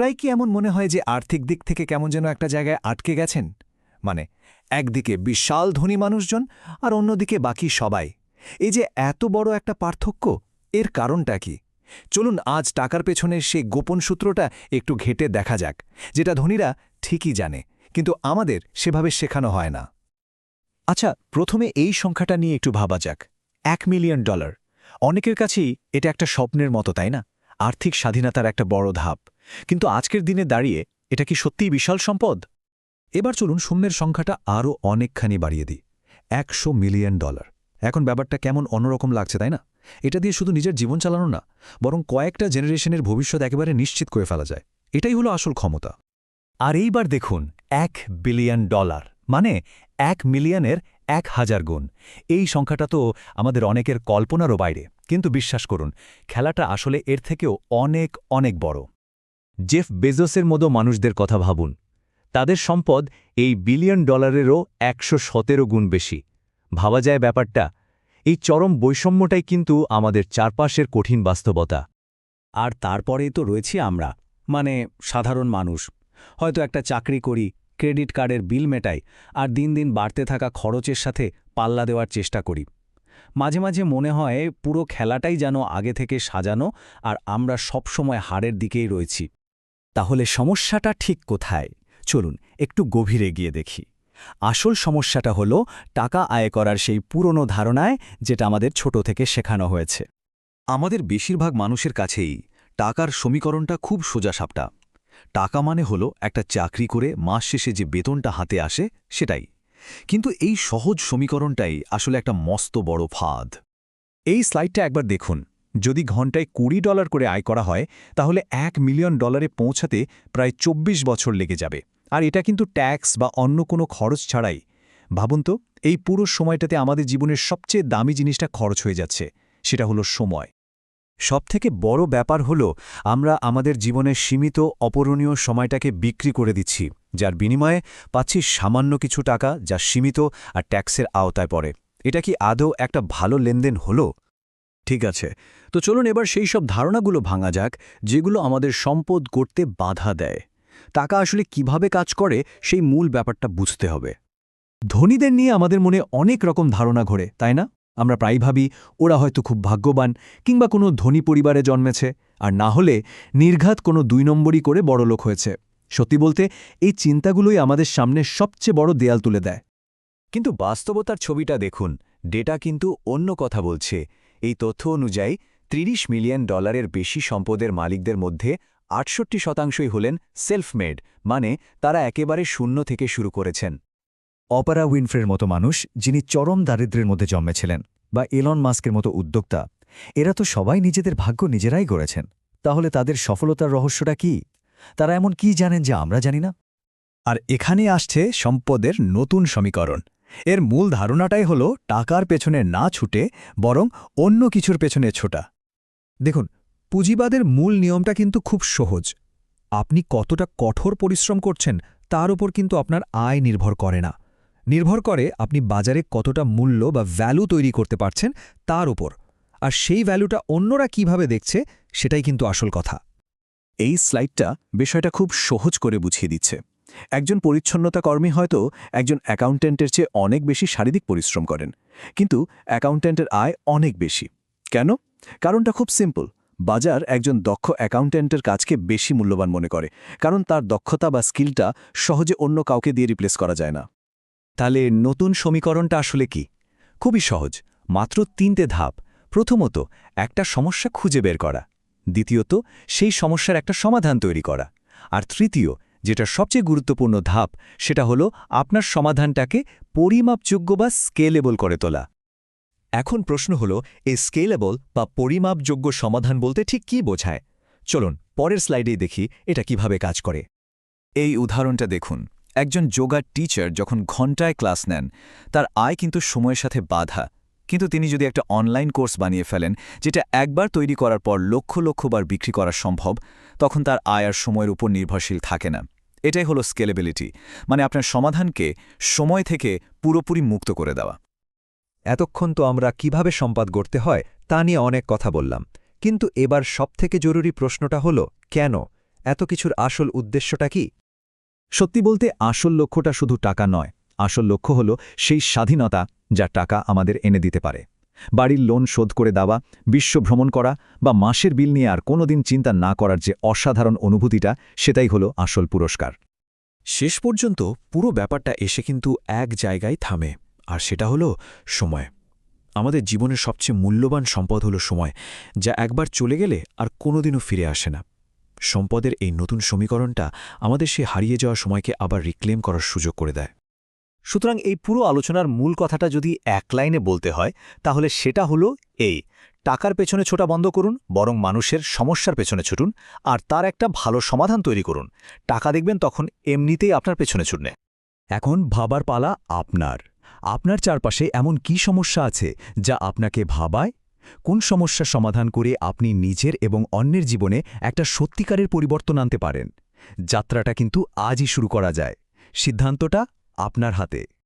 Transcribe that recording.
প্রায় কি এমন মনে হয় যে আর্থিক দিক থেকে কেমন যেন একটা জায়গায় আটকে গেছেন? মানে একদিকে বিশাল ধনী মানুষজন আর অন্যদিকে বাকি সবাই। এই যে এত বড় একটা পার্থক্য, এর কারণটা কি? চলুন আজ টাকার পেছনের সেই গোপন সূত্রটা একটু ঘেটে দেখা যাক, যেটা ধনীরা ঠিকই জানে, কিন্তু আমাদের সেভাবে শেখানো হয় না। আচ্ছা প্রথমে এই সংখ্যাটা নিয়ে একটু ভাবা যাক। এক মিলিয়ন ডলার। অনেকের কাছেই এটা একটা স্বপ্নের মতো, তাই না? আর্থিক স্বাধীনতার একটা বড় ধাপ। কিন্তু আজকের দিনে দাঁড়িয়ে এটা কি সত্যিই বিশাল সম্পদ? এবার চলুন শূন্যের সংখ্যাটা আরও অনেকখানি বাড়িয়ে দিই। একশো মিলিয়ন ডলার। এখন ব্যাপারটা কেমন অন্যরকম লাগছে, তাই না? এটা দিয়ে শুধু নিজের জীবন চালানো না, বরং কয়েকটা জেনারেশনের ভবিষ্যৎ একেবারে নিশ্চিত করে ফেলা যায়। এটাই হলো আসল ক্ষমতা। আর এইবার দেখুন, এক বিলিয়ন ডলার মানে এক মিলিয়নের এক হাজার গুণ। এই সংখ্যাটা তো আমাদের অনেকের কল্পনারও বাইরে। কিন্তু বিশ্বাস করুন, খেলাটা আসলে এর থেকেও অনেক অনেক বড়। জেফ বেজোসের মতো মানুষদের কথা ভাবুন। তাদের সম্পদ এই বিলিয়ন ডলারেরও একশো সতেরো গুণ বেশি। ভাবা যায় ব্যাপারটা, এই চরম বৈষম্যটাই কিন্তু আমাদের চারপাশের কঠিন বাস্তবতা। আর তারপরেই তো রয়েছি আমরা মানে সাধারণ মানুষ। হয়তো একটা চাকরি করি, ক্রেডিট কার্ডের বিল মেটাই, আর দিন দিন বাড়তে থাকা খরচের সাথে পাল্লা দেওয়ার চেষ্টা করি। মাঝে মাঝে মনে হয় পুরো খেলাটাই যেন আগে থেকে সাজানো, আর আমরা সবসময় হারের দিকেই রয়েছি। তাহলে সমস্যাটা ঠিক কোথায়? চলুন একটু গভীরে গিয়ে দেখি। আসল সমস্যাটা হলো টাকা আয় করার সেই পুরনো ধারণায় যেটা আমাদের ছোট থেকে শেখানো হয়েছে। আমাদের বেশিরভাগ মানুষের কাছেই টাকার সমীকরণটা খুব সোজাসাপটা। টাকা মানে হলো একটা চাকরি করে মাস শেষে যে বেতনটা হাতে আসে সেটাই। কিন্তু এই সহজ সমীকরণটাই আসলে একটা মস্ত বড় ফাঁদ। এই স্লাইডটা একবার দেখুন। যদি ঘন্টায় কুড়ি ডলার করে আয় করা হয়, তাহলে এক মিলিয়ন ডলারে পৌঁছাতে প্রায় ২৪ বছর লেগে যাবে। আর এটা কিন্তু ট্যাক্স বা অন্য কোনো খরচ ছাড়াই। ভাবুন তো, এই পুরো সময়টাতে আমাদের জীবনের সবচেয়ে দামি জিনিসটা খরচ হয়ে যাচ্ছে, সেটা হলো সময়। সবথেকে বড় ব্যাপার হলো, আমরা আমাদের জীবনের সীমিত অপরণীয় সময়টাকে বিক্রি করে দিচ্ছি, যার বিনিময়ে পাচ্ছি সামান্য কিছু টাকা যা সীমিত আর ট্যাক্সের আওতায় পড়ে। এটা কি আদৌ একটা ভালো লেনদেন হলো? ঠিক আছে। তো চলুন এবার সেই সব ধারণাগুলো ভাঙা যাক, যেগুলো আমাদের সম্পদ করতে বাধা দেয়। টাকা আসলে কীভাবে কাজ করে, সেই মূল ব্যাপারটা বুঝতে হবে। ধনীদের নিয়ে আমাদের মনে অনেক রকম ধারণা ঘোরে, তাই না? আমরা প্রায় ভাবি, ওরা হয়তো খুব ভাগ্যবান, কিংবা কোনো ধনী পরিবারে জন্মেছে, আর না হলে নির্ঘাত কোনো দুই নম্বরই করে বড়লোক হয়েছে। সত্যি বলতে, এই চিন্তাগুলোই আমাদের সামনে সবচেয়ে বড় দেয়াল তুলে দেয়। কিন্তু বাস্তবতার ছবিটা দেখুন, ডেটা কিন্তু অন্য কথা বলছে। এই তথ্য অনুযায়ী ৩০ মিলিয়ন ডলারের বেশি সম্পদের মালিকদের মধ্যে আটষট্টি শতাংশই হলেন সেলফমেড মানে তারা একেবারে শূন্য থেকে শুরু করেছেন। অপারা উইনফ্রের মতো মানুষ, যিনি চরম দারিদ্র্যের মধ্যে জন্মেছিলেন, বা এলন মাস্কের মতো উদ্যোক্তা, এরা তো সবাই নিজেদের ভাগ্য নিজেরাই গড়েছেন। তাহলে তাদের সফলতার রহস্যটা কি? তারা এমন কি জানেন যা আমরা জানি না? আর এখানে আসছে সম্পদের নতুন সমীকরণ। এর মূল ধারণাটাই হল টাকার পেছনে না ছুটে, বরং অন্য কিছুর পেছনে ছোটা। দেখুন, পুঁজিবাদের মূল নিয়মটা কিন্তু খুব সহজ। আপনি কতটা কঠোর পরিশ্রম করছেন তার উপর কিন্তু আপনার আয় নির্ভর করে না। নির্ভর করে আপনি বাজারে কতটা মূল্য বা ভ্যালু তৈরি করতে পারছেন তার উপর। আর সেই ভ্যালুটা অন্যরা কীভাবে দেখছে সেটাই কিন্তু আসল কথা। এই স্লাইডটা বিষয়টা খুব সহজ করে বুঝিয়ে দিচ্ছে। একজন পরিচ্ছন্নতা কর্মী হয়তো একজন অ্যাকাউন্ট্যান্টের চেয়ে অনেক বেশি শারীরিক পরিশ্রম করেন, কিন্তু অ্যাকাউন্ট্যান্টের আয় অনেক বেশি। কেন? কারণটা খুব সিম্পল। বাজার একজন দক্ষ অ্যাকাউন্ট্যান্টের কাজকে বেশি মূল্যবান মনে করে, কারণ তার দক্ষতা বা স্কিলটা সহজে অন্য কাউকে দিয়ে রিপ্লেস করা যায় না। তাহলে নতুন সমীকরণটা আসলে কি? খুবই সহজ। মাত্র তিনটে ধাপ। প্রথমত, একটা সমস্যা খুঁজে বের করা। দ্বিতীয়ত, সেই সমস্যার একটা সমাধান তৈরি করা। আর তৃতীয় যেটা সবচেয়ে গুরুত্বপূর্ণ ধাপ, সেটা হলো আপনার সমাধানটাকে পরিমাপযোগ্য বা স্কেলেবল করে তোলা। এখন প্রশ্ন হল, এই স্কেলেবল বা পরিমাপযোগ্য সমাধান বলতে ঠিক কি বোঝায়? চলুন, পরের স্লাইডেই দেখি এটা কীভাবে কাজ করে। এই উদাহরণটা দেখুন। একজন যোগা টিচার যখন ঘণ্টায় ক্লাস নেন, তার আয় কিন্তু সময়ের সাথে বাধা। কিন্তু তিনি যদি একটা অনলাইন কোর্স বানিয়ে ফেলেন, যেটা একবার তৈরি করার পর লক্ষ লক্ষবার বিক্রি করা সম্ভব, তখন তার আয় আর সময়ের উপর নির্ভরশীল থাকে না। এটাই হলো স্কেলেবিলিটি মানে আপনার সমাধানকে সময় থেকে পুরোপুরি মুক্ত করে দেওয়া। এতক্ষণ তো আমরা কীভাবে সম্পাদ গড়তে হয়, তা নিয়ে অনেক কথা বললাম। কিন্তু এবার সবথেকে জরুরি প্রশ্নটা হল, কেন? এত কিছুর আসল উদ্দেশ্যটা কি? সত্যি বলতে, আসল লক্ষ্যটা শুধু টাকা নয় আসল লক্ষ্য হল সেই স্বাধীনতা যা টাকা আমাদের এনে দিতে পারে। বাড়ির লোন শোধ করে দেওয়া, বিশ্ব ভ্রমণ করা বা মাসের বিল নিয়ে আর কোনোদিন চিন্তা না করার যে অসাধারণ অনুভূতিটা, সেটাই হলো আসল পুরস্কার। শেষ পর্যন্ত পুরো ব্যাপারটা এসে কিন্তু এক জায়গায় থামে, আর সেটা হলো সময়। আমাদের জীবনের সবচেয়ে মূল্যবান সম্পদ হলো সময়, যা একবার চলে গেলে আর কোনোদিনও ফিরে আসে না। সম্পদের এই নতুন সমীকরণটা আমাদের সে হারিয়ে যাওয়া সময়কে আবার রিক্লেম করার সুযোগ করে দেয়। সুতরাং এই পুরো আলোচনার মূল কথাটা যদি এক লাইনে বলতে হয়, তাহলে সেটা হলো এই, টাকার পেছনে ছোটা বন্ধ করুন, বরং মানুষের সমস্যার পেছনে ছুটুন, আর তার একটা ভালো সমাধান তৈরি করুন। টাকা দেখবেন তখন এমনিতেই আপনার পেছনে ছুটনে। এখন ভাবার পালা আপনার। আপনার চারপাশে এমন কি সমস্যা আছে যা আপনাকে ভাবায়? কোন সমস্যার সমাধান করে আপনি নিজের এবং অন্যের জীবনে একটা সত্যিকারের পরিবর্তন আনতে পারেন? যাত্রাটা কিন্তু আজই শুরু করা যায়। সিদ্ধান্তটা আপনার হাতে।